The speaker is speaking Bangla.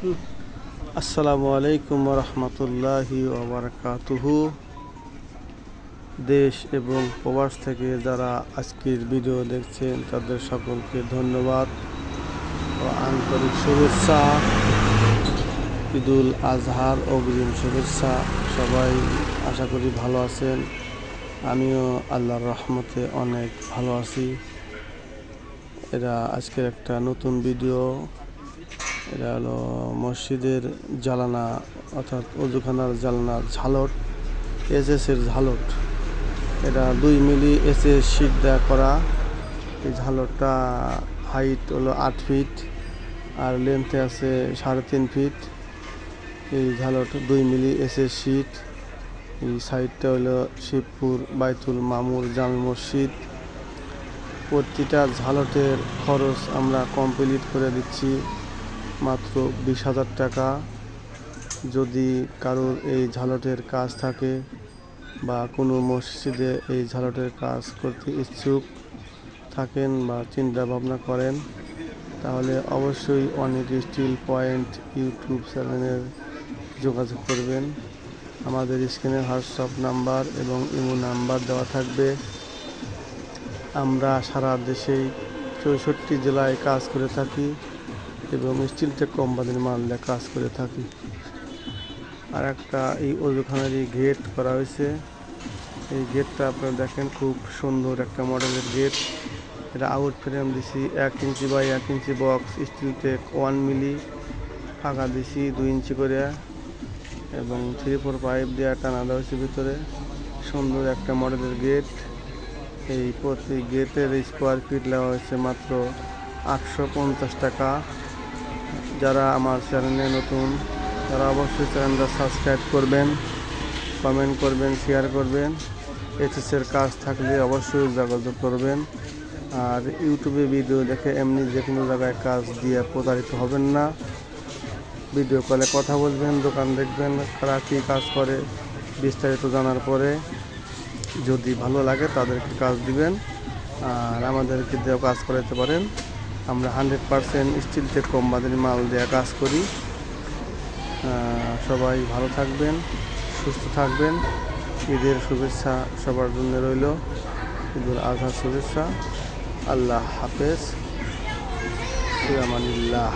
আসসালামু আলাইকুম রহমতুল্লাহি ওবরাকাতুহু। দেশ এবং প্রবাস থেকে যারা আজকের ভিডিও দেখছেন, তাদের সকলকে ধন্যবাদ। ও আন্তরিক শুভেচ্ছা, ঈদুল আজহার অগ্রিম শুভেচ্ছা। সবাই আশা করি ভালো আছেন। আমিও আল্লাহর রহমতে অনেক ভালো আছি। এরা আজকের একটা নতুন ভিডিও। এটা হলো মসজিদের জ্বালানা অর্থাৎ অজুখানার জ্বালানার ঝালট এস এর ঝালট। এটা দুই মিলি এস এস শিট দেওয়া করা। এই ঝালটটা হাইট হলো আট ফিট আর লেন্থে আছে সাড়ে তিন ফিট এই ঝালট দুই মিলি এস এস শিট এই সাইডটা হলো শিবপুর বাইতুল মামুর জামে মসজিদ। প্রতিটা ঝালটের খরচ আমরা কমপ্লিট করে দিচ্ছি। মাত্র বিশ হাজার টাকা। যদি কারোর এই ঝালটের কাজ থাকে বা কোনো মসজিদে এই ঝালটের কাজ করতে ইচ্ছুক থাকেন বা চিন্তা ভাবনা করেন, তাহলে অবশ্যই অনেক স্টিল পয়েন্ট ইউটিউব চ্যানেলের যোগাযোগ করবেন। আমাদের স্ক্রিনে হোয়াটসঅ্যাপ নাম্বার এবং ইমো নাম্বার দেওয়া থাকবে। আমরা সারা দেশেই চৌষট্টি জেলায় কাজ করে থাকি। এবং স্টিল টেক কোম্পানির মাল দিয়ে কাজ করে থাকি। আর একটা এই ওজুখানারই গেট করা হয়েছে। এই গেটটা আপনারা দেখেন খুব সুন্দর একটা মডেলের গেট এটা আউট ফ্রেম দিছি এক ইঞ্চি বাই এক inch box steel take one milli ফাঁকা দিছি দুই ইঞ্চি করে। এবং থ্রি ফোর পাইপ দেওয়া টানা দেওয়া হয়েছে ভিতরে। সুন্দর একটা মডেলের গেট এই প্রতি গেটের স্কোয়ার ফিট নেওয়া হয়েছে মাত্র আটশো পঞ্চাশ টাকা। যারা আমার চ্যানেলে নতুন, তারা অবশ্যই চ্যানেলটা সাবস্ক্রাইব করবেন, কমেন্ট করবেন, শেয়ার করবেন। এর কাজ থাকলে অবশ্যই যোগাযোগ করবেন। আর ইউটিউবে ভিডিও দেখে এমনি যে কোনো জায়গায় কাজ দিয়ে প্রতারিত হবেন না। ভিডিও কলে কথা বলবেন, দোকান দেখবেন, কারা কী কাজ করে, বিস্তারিত জানার পরে যদি ভালো লাগে তাদেরকে কাজ দিবেন। আর আমাদেরকে দিয়েও কাজ করাতে পারেন। আমরা হান্ড্রেড পারসেন্ট স্টিল টেক কোম্পানির মাল দেওয়া কাজ করি। সবাই ভালো থাকবেন, সুস্থ থাকবেন। ঈদের শুভেচ্ছা সবার জন্য রইল। ঈদুল আজহার শুভেচ্ছা। আল্লাহ হাফেজ। ফিরামানিল্লাহ